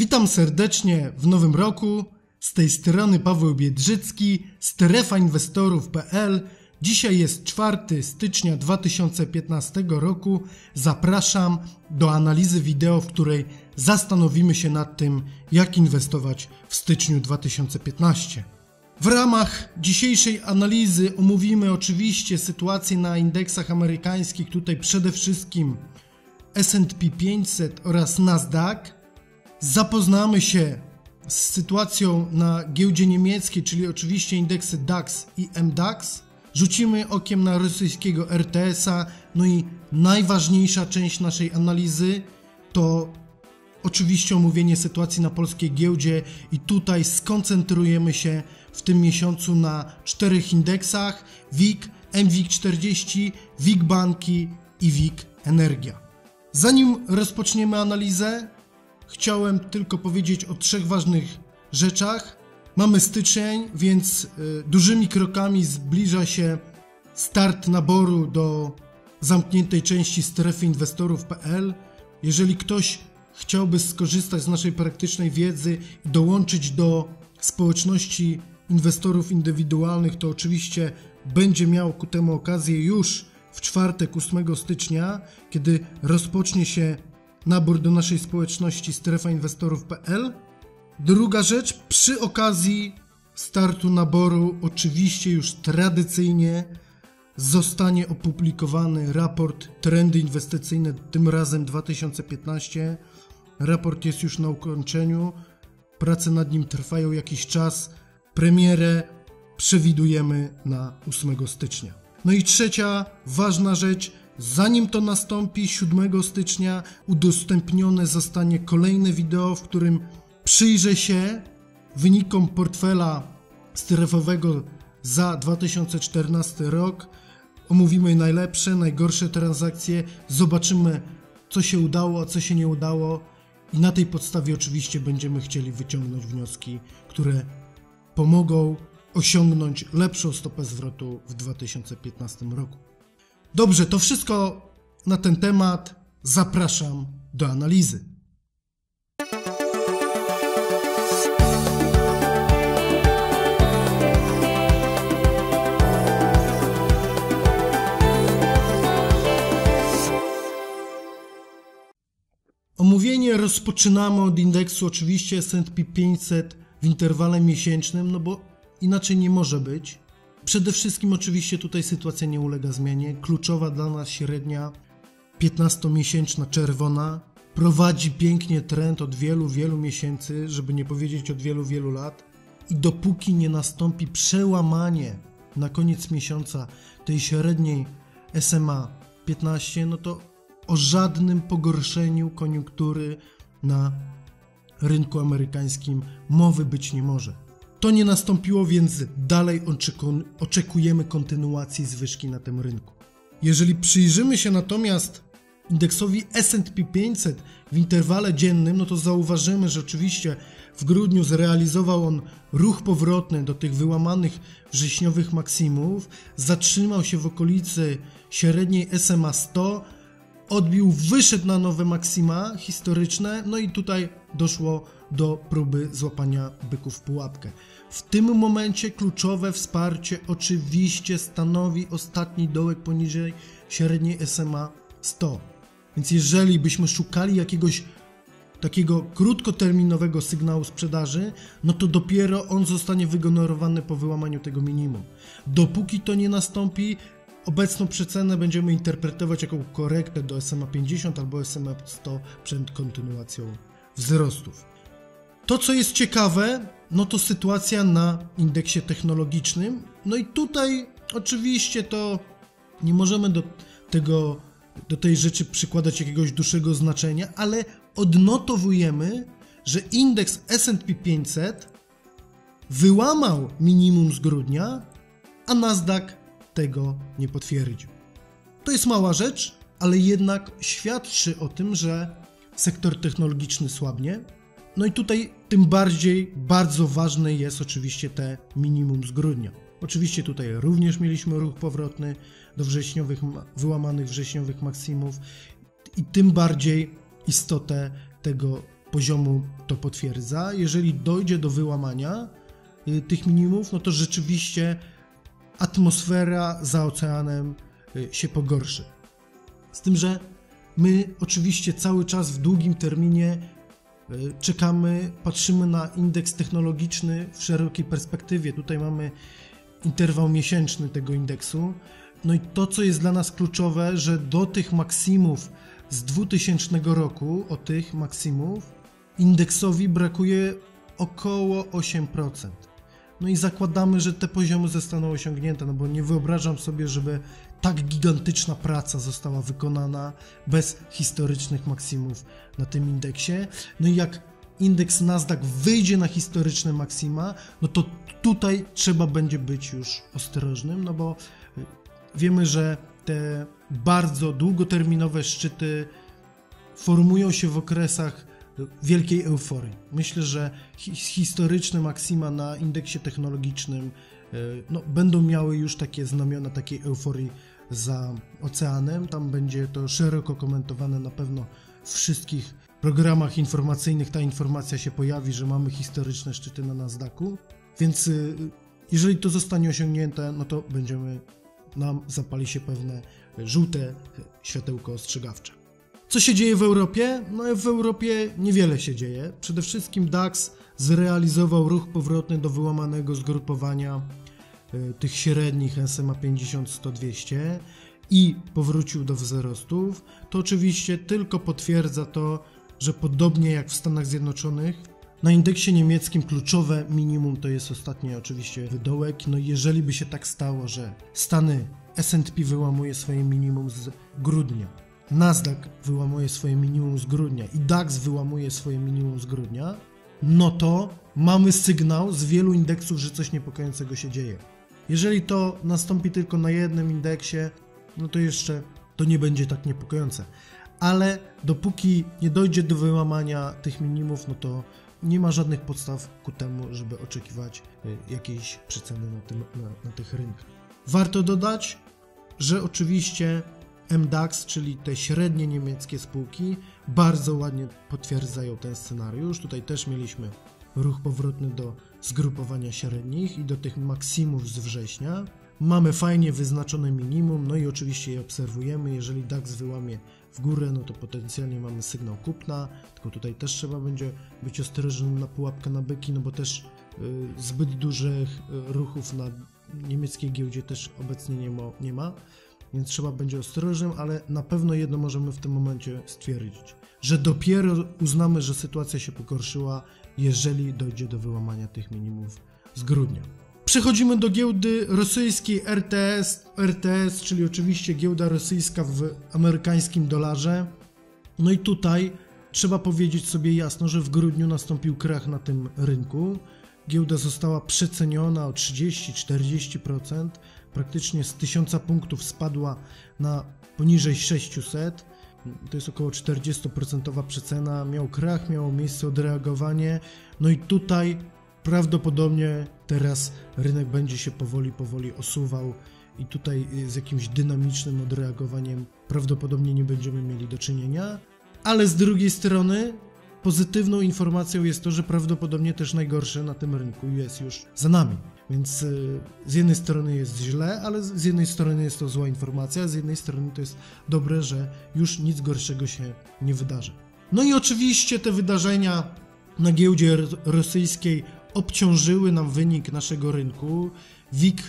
Witam serdecznie w nowym roku. Z tej strony Paweł Biedrzycki, strefainwestorów.pl. Dzisiaj jest 4 stycznia 2015 roku. Zapraszam do analizy wideo, w której zastanowimy się nad tym, jak inwestować w styczniu 2015. W ramach dzisiejszej analizy omówimy oczywiście sytuację na indeksach amerykańskich, tutaj przede wszystkim S&P 500 oraz Nasdaq. Zapoznamy się z sytuacją na giełdzie niemieckiej, czyli oczywiście indeksy DAX i MDAX. Rzucimy okiem na rosyjskiego RTS-a, no i najważniejsza część naszej analizy to oczywiście omówienie sytuacji na polskiej giełdzie i tutaj skoncentrujemy się w tym miesiącu na czterech indeksach WIG, MWIG40, WIG Banki i WIG Energia. Zanim rozpoczniemy analizę, chciałem tylko powiedzieć o trzech ważnych rzeczach. Mamy styczeń, więc y, dużymi krokami zbliża się start naboru do zamkniętej części strefy inwestorów.pl. Jeżeli ktoś chciałby skorzystać z naszej praktycznej wiedzy i dołączyć do społeczności inwestorów indywidualnych, to oczywiście będzie miał ku temu okazję już w czwartek 8 stycznia, kiedy rozpocznie się nabór do naszej społeczności strefainwestorów.pl. Druga rzecz, przy okazji startu naboru, oczywiście już tradycyjnie zostanie opublikowany raport Trendy Inwestycyjne, tym razem 2015. Raport jest już na ukończeniu, prace nad nim trwają jakiś czas. Premierę przewidujemy na 8 stycznia. No i trzecia ważna rzecz, zanim to nastąpi, 7 stycznia udostępnione zostanie kolejne wideo, w którym przyjrzę się wynikom portfela strefowego za 2014 rok. Omówimy najlepsze, najgorsze transakcje, zobaczymy co się udało, a co się nie udało i na tej podstawie oczywiście będziemy chcieli wyciągnąć wnioski, które pomogą osiągnąć lepszą stopę zwrotu w 2015 roku. Dobrze, to wszystko na ten temat. Zapraszam do analizy. Omówienie rozpoczynamy od indeksu oczywiście S&P 500 w interwale miesięcznym, no bo inaczej nie może być. Przede wszystkim oczywiście tutaj sytuacja nie ulega zmianie. Kluczowa dla nas średnia 15-miesięczna czerwona prowadzi pięknie trend od wielu, wielu miesięcy, żeby nie powiedzieć od wielu, wielu lat. I dopóki nie nastąpi przełamanie na koniec miesiąca tej średniej SMA 15, no to o żadnym pogorszeniu koniunktury na rynku amerykańskim mowy być nie może. To nie nastąpiło, więc dalej oczekujemy kontynuacji zwyżki na tym rynku. Jeżeli przyjrzymy się natomiast indeksowi S&P 500 w interwale dziennym, no to zauważymy, że oczywiście w grudniu zrealizował on ruch powrotny do tych wyłamanych wrześniowych maksimów, zatrzymał się w okolicy średniej SMA 100, odbił, wyszedł na nowe maksima historyczne, no i tutaj doszło do próby złapania byków w pułapkę. W tym momencie kluczowe wsparcie oczywiście stanowi ostatni dołek poniżej średniej SMA 100. Więc jeżeli byśmy szukali jakiegoś takiego krótkoterminowego sygnału sprzedaży, no to dopiero on zostanie wygenerowany po wyłamaniu tego minimum. Dopóki to nie nastąpi, obecną przecenę będziemy interpretować jako korektę do SMA 50 albo SMA 100 przed kontynuacją wzrostów. To, co jest ciekawe, no to sytuacja na indeksie technologicznym. No i tutaj oczywiście to nie możemy do tego, do tej rzeczy przykładać jakiegoś dłuższego znaczenia, ale odnotowujemy, że indeks S&P 500 wyłamał minimum z grudnia, a Nasdaq tego nie potwierdził. To jest mała rzecz, ale jednak świadczy o tym, że sektor technologiczny słabnie, no i tutaj tym bardziej bardzo ważne jest oczywiście te minimum z grudnia. Oczywiście tutaj również mieliśmy ruch powrotny do wrześniowych, wyłamanych wrześniowych maksimów i tym bardziej istotę tego poziomu to potwierdza. Jeżeli dojdzie do wyłamania y, tych minimów, no to rzeczywiście atmosfera za oceanem y, się pogorszy. Z tym, że my oczywiście cały czas w długim terminie y, czekamy, patrzymy na indeks technologiczny w szerokiej perspektywie. Tutaj mamy interwał miesięczny tego indeksu. No i to, co jest dla nas kluczowe, że do tych maksimów z 2000 roku, o tych maksimów, indeksowi brakuje około 8%. No i zakładamy, że te poziomy zostaną osiągnięte, no bo nie wyobrażam sobie, żeby tak gigantyczna praca została wykonana bez historycznych maksimów na tym indeksie. No i jak indeks Nasdaq wyjdzie na historyczne maksima, no to tutaj trzeba będzie być już ostrożnym, no bo wiemy, że te bardzo długoterminowe szczyty formują się w okresach wielkiej euforii. Myślę, że hi historyczne maksima na indeksie technologicznym e, no, będą miały już takie znamiona takiej euforii za oceanem. Tam będzie to szeroko komentowane na pewno w wszystkich programach informacyjnych. Ta informacja się pojawi, że mamy historyczne szczyty na Nasdaqu. Więc e, jeżeli to zostanie osiągnięte, no to będziemy nam zapali się pewne żółte światełko ostrzegawcze. Co się dzieje w Europie? No w Europie niewiele się dzieje. Przede wszystkim DAX zrealizował ruch powrotny do wyłamanego zgrupowania y, tych średnich SMA 50 100-200 i powrócił do wzrostów. To oczywiście tylko potwierdza to, że podobnie jak w Stanach Zjednoczonych, na indeksie niemieckim kluczowe minimum to jest ostatnie oczywiście wydołek. No jeżeli by się tak stało, że Stany S&P wyłamuje swoje minimum z grudnia, Nasdaq wyłamuje swoje minimum z grudnia i DAX wyłamuje swoje minimum z grudnia, no to mamy sygnał z wielu indeksów, że coś niepokojącego się dzieje. Jeżeli to nastąpi tylko na jednym indeksie, no to jeszcze to nie będzie tak niepokojące. Ale dopóki nie dojdzie do wyłamania tych minimów, no to nie ma żadnych podstaw ku temu, żeby oczekiwać y, jakiejś przeceny na, tym, na, na tych rynkach. Warto dodać, że oczywiście MDAX, czyli te średnie niemieckie spółki, bardzo ładnie potwierdzają ten scenariusz. Tutaj też mieliśmy ruch powrotny do zgrupowania średnich i do tych maksimów z września. Mamy fajnie wyznaczone minimum, no i oczywiście je obserwujemy. Jeżeli DAX wyłamie w górę, no to potencjalnie mamy sygnał kupna, tylko tutaj też trzeba będzie być ostrożnym na pułapkę na byki, no bo też y, zbyt dużych y, ruchów na niemieckiej giełdzie też obecnie nie. Nie ma więc trzeba będzie ostrożnym, ale na pewno jedno możemy w tym momencie stwierdzić, że dopiero uznamy, że sytuacja się pogorszyła, jeżeli dojdzie do wyłamania tych minimów z grudnia. Przechodzimy do giełdy rosyjskiej RTS, RTS, czyli oczywiście giełda rosyjska w amerykańskim dolarze. No i tutaj trzeba powiedzieć sobie jasno, że w grudniu nastąpił krach na tym rynku. Giełda została przeceniona o 30-40% praktycznie z 1000 punktów spadła na poniżej 600. To jest około 40% przecena. Miał krach, miało miejsce odreagowanie. No i tutaj prawdopodobnie teraz rynek będzie się powoli, powoli osuwał i tutaj z jakimś dynamicznym odreagowaniem prawdopodobnie nie będziemy mieli do czynienia. Ale z drugiej strony pozytywną informacją jest to, że prawdopodobnie też najgorsze na tym rynku jest już za nami. Więc y, z jednej strony jest źle, ale z jednej strony jest to zła informacja, z jednej strony to jest dobre, że już nic gorszego się nie wydarzy. No i oczywiście te wydarzenia na giełdzie rosyjskiej obciążyły nam wynik naszego rynku. WIG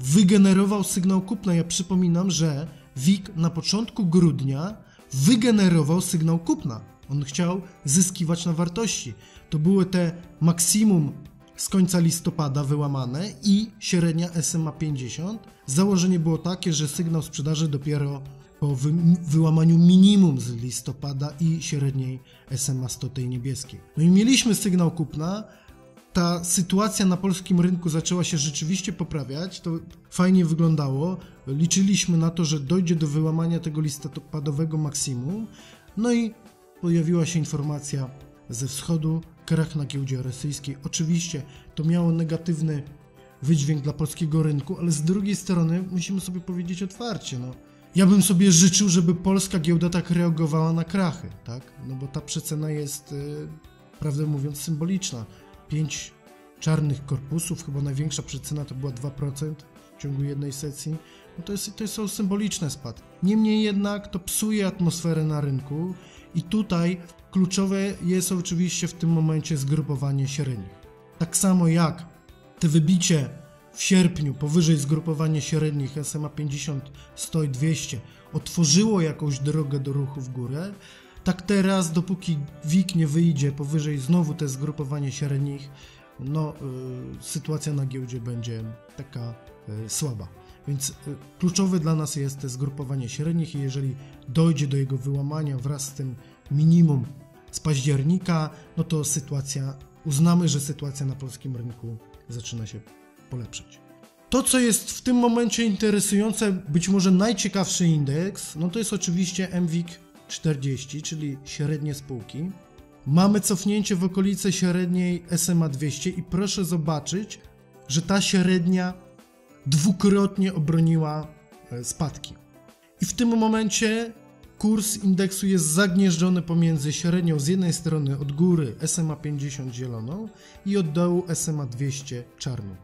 wygenerował sygnał kupna. Ja przypominam, że WIG na początku grudnia wygenerował sygnał kupna. On chciał zyskiwać na wartości. To były te maksimum z końca listopada wyłamane i średnia SMA 50. Założenie było takie, że sygnał sprzedaży dopiero po wy wyłamaniu minimum z listopada i średniej SMA 100 tej niebieskiej. No i mieliśmy sygnał kupna, ta sytuacja na polskim rynku zaczęła się rzeczywiście poprawiać, to fajnie wyglądało. Liczyliśmy na to, że dojdzie do wyłamania tego listopadowego maksimum. No i pojawiła się informacja ze wschodu, krach na giełdzie rosyjskiej. Oczywiście to miało negatywny wydźwięk dla polskiego rynku, ale z drugiej strony musimy sobie powiedzieć otwarcie, no, Ja bym sobie życzył, żeby polska giełda tak reagowała na krachy, tak? No bo ta przecena jest, yy, prawdę mówiąc, symboliczna. Pięć czarnych korpusów, chyba największa przecena to była 2% w ciągu jednej sesji. No to, jest, to są symboliczne spadki. Niemniej jednak to psuje atmosferę na rynku i tutaj kluczowe jest oczywiście w tym momencie zgrupowanie średnich. Tak samo jak te wybicie w sierpniu powyżej zgrupowania średnich SMA 50, 100 i 200 otworzyło jakąś drogę do ruchu w górę, tak teraz, dopóki WIG nie wyjdzie powyżej znowu te zgrupowanie średnich, no y, sytuacja na giełdzie będzie taka y, słaba. Więc y, kluczowe dla nas jest zgrupowanie średnich i jeżeli dojdzie do jego wyłamania wraz z tym minimum z października, no to sytuacja, uznamy, że sytuacja na polskim rynku zaczyna się polepszać. To, co jest w tym momencie interesujące, być może najciekawszy indeks, no to jest oczywiście MWIG 40, czyli średnie spółki. Mamy cofnięcie w okolice średniej SMA 200 i proszę zobaczyć, że ta średnia dwukrotnie obroniła e, spadki. I w tym momencie kurs indeksu jest zagnieżdżony pomiędzy średnią z jednej strony od góry SMA 50 zieloną i od dołu SMA 200 czarną.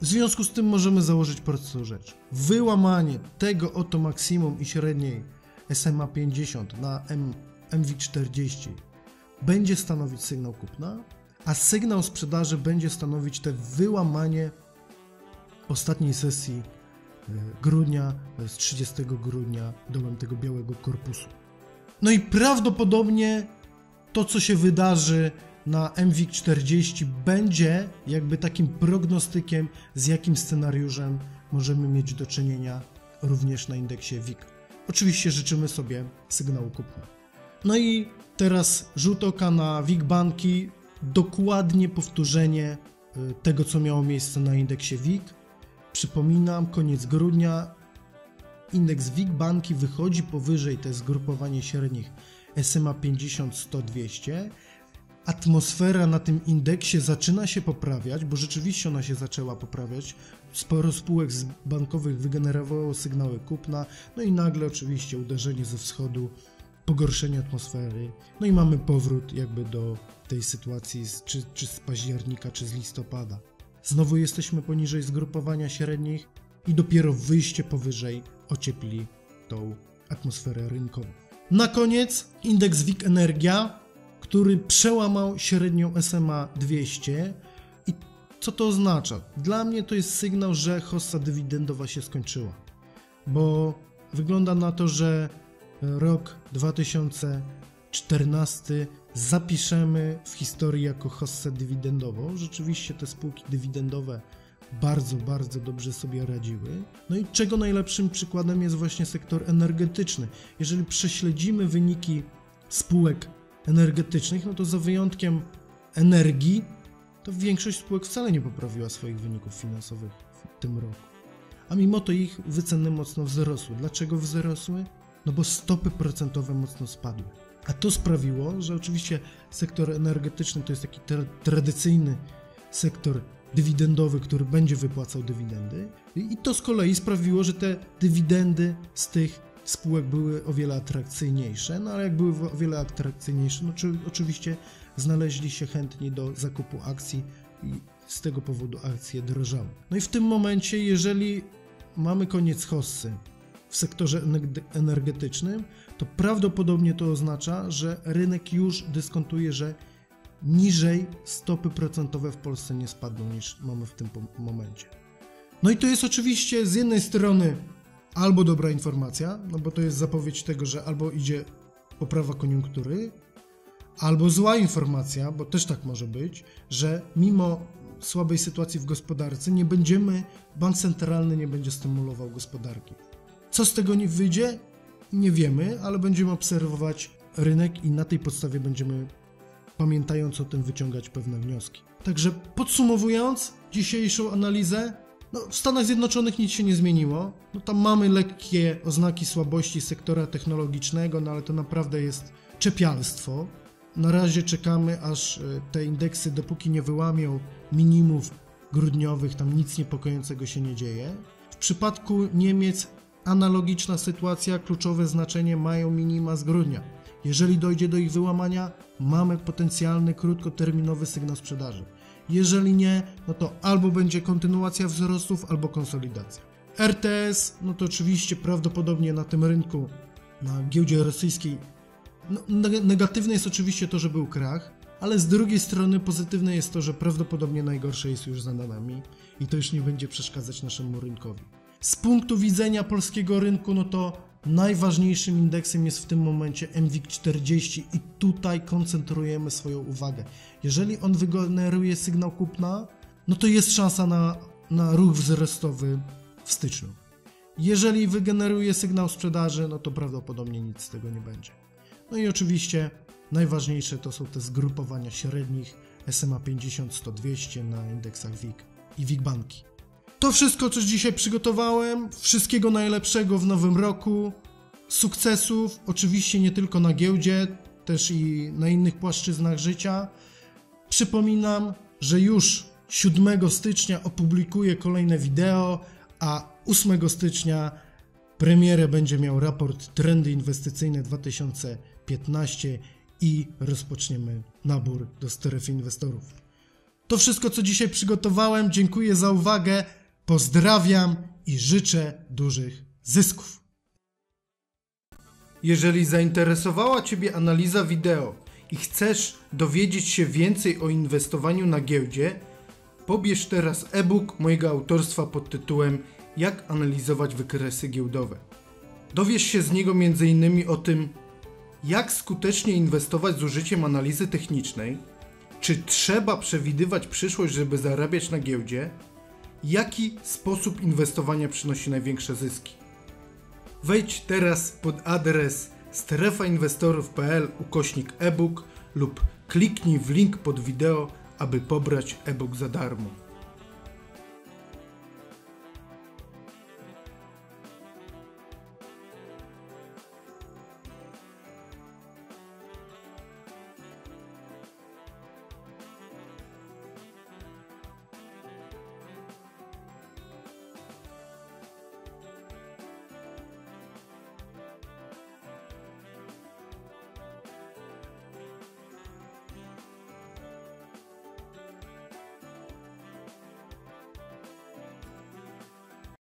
W związku z tym możemy założyć prostą rzecz. Wyłamanie tego oto maksimum i średniej SMA 50 na M, MW40 będzie stanowić sygnał kupna, a sygnał sprzedaży będzie stanowić te wyłamanie ostatniej sesji e, grudnia, z 30 grudnia dołem tego białego korpusu. No i prawdopodobnie to, co się wydarzy na MWIG 40 będzie jakby takim prognostykiem, z jakim scenariuszem możemy mieć do czynienia również na indeksie WIG. Oczywiście życzymy sobie sygnału kupna. No i teraz rzut oka na WIG banki, dokładnie powtórzenie y, tego, co miało miejsce na indeksie WIG. Przypominam, koniec grudnia indeks WIG banki wychodzi powyżej te zgrupowanie średnich SMA 50, 100, 200 atmosfera na tym indeksie zaczyna się poprawiać, bo rzeczywiście ona się zaczęła poprawiać. Sporo spółek bankowych wygenerowało sygnały kupna, no i nagle oczywiście uderzenie ze wschodu, pogorszenie atmosfery, no i mamy powrót jakby do tej sytuacji z, czy, czy z października, czy z listopada. Znowu jesteśmy poniżej zgrupowania średnich i dopiero wyjście powyżej ociepli tą atmosferę rynkową. Na koniec indeks WIG Energia który przełamał średnią SMA 200. I co to oznacza? Dla mnie to jest sygnał, że hossa dywidendowa się skończyła, bo wygląda na to, że rok 2014 zapiszemy w historii jako hossę dywidendową. Rzeczywiście te spółki dywidendowe bardzo, bardzo dobrze sobie radziły. No i czego najlepszym przykładem jest właśnie sektor energetyczny. Jeżeli prześledzimy wyniki spółek energetycznych, no to za wyjątkiem energii, to większość spółek wcale nie poprawiła swoich wyników finansowych w tym roku. A mimo to ich wyceny mocno wzrosły. Dlaczego wzrosły? No bo stopy procentowe mocno spadły. A to sprawiło, że oczywiście sektor energetyczny to jest taki tra tradycyjny sektor dywidendowy, który będzie wypłacał dywidendy, i to z kolei sprawiło, że te dywidendy z tych spółek były o wiele atrakcyjniejsze, no ale jak były o wiele atrakcyjniejsze, no czy, oczywiście znaleźli się chętni do zakupu akcji i z tego powodu akcje drożały. No i w tym momencie, jeżeli mamy koniec hossy w sektorze energetycznym, to prawdopodobnie to oznacza, że rynek już dyskontuje, że niżej stopy procentowe w Polsce nie spadną niż mamy w tym momencie. No i to jest oczywiście z jednej strony albo dobra informacja, no bo to jest zapowiedź tego, że albo idzie poprawa koniunktury, albo zła informacja, bo też tak może być, że mimo słabej sytuacji w gospodarce nie będziemy, bank centralny nie będzie stymulował gospodarki. Co z tego nie wyjdzie? Nie wiemy, ale będziemy obserwować rynek i na tej podstawie będziemy, pamiętając o tym, wyciągać pewne wnioski. Także podsumowując dzisiejszą analizę, no, w Stanach Zjednoczonych nic się nie zmieniło. No, tam mamy lekkie oznaki słabości sektora technologicznego, no ale to naprawdę jest czepialstwo. Na razie czekamy, aż e, te indeksy, dopóki nie wyłamią minimów grudniowych, tam nic niepokojącego się nie dzieje. W przypadku Niemiec Analogiczna sytuacja, kluczowe znaczenie mają minima z grudnia. Jeżeli dojdzie do ich wyłamania, mamy potencjalny krótkoterminowy sygnał sprzedaży. Jeżeli nie, no to albo będzie kontynuacja wzrostów, albo konsolidacja. RTS, no to oczywiście prawdopodobnie na tym rynku, na giełdzie rosyjskiej, no, negatywne jest oczywiście to, że był krach, ale z drugiej strony pozytywne jest to, że prawdopodobnie najgorsze jest już za nami i to już nie będzie przeszkadzać naszemu rynkowi. Z punktu widzenia polskiego rynku, no to najważniejszym indeksem jest w tym momencie MWIG 40 i tutaj koncentrujemy swoją uwagę. Jeżeli on wygeneruje sygnał kupna, no to jest szansa na, na ruch wzrostowy w styczniu. Jeżeli wygeneruje sygnał sprzedaży, no to prawdopodobnie nic z tego nie będzie. No i oczywiście najważniejsze to są te zgrupowania średnich SMA 50, 100, 200 na indeksach WIG i WIG banki. To wszystko, co dzisiaj przygotowałem. Wszystkiego najlepszego w nowym roku. Sukcesów, oczywiście nie tylko na giełdzie, też i na innych płaszczyznach życia. Przypominam, że już 7 stycznia opublikuję kolejne wideo, a 8 stycznia premierę będzie miał raport Trendy Inwestycyjne 2015 i rozpoczniemy nabór do strefy inwestorów. To wszystko, co dzisiaj przygotowałem. Dziękuję za uwagę. Pozdrawiam i życzę dużych zysków. Jeżeli zainteresowała Ciebie analiza wideo i chcesz dowiedzieć się więcej o inwestowaniu na giełdzie, pobierz teraz e-book mojego autorstwa pod tytułem Jak analizować wykresy giełdowe. Dowiesz się z niego m.in. o tym, jak skutecznie inwestować z użyciem analizy technicznej, czy trzeba przewidywać przyszłość, żeby zarabiać na giełdzie, jaki sposób inwestowania przynosi największe zyski. Wejdź teraz pod adres strefainwestorów.pl ukośnik e-book lub kliknij w link pod wideo, aby pobrać e-book za darmo.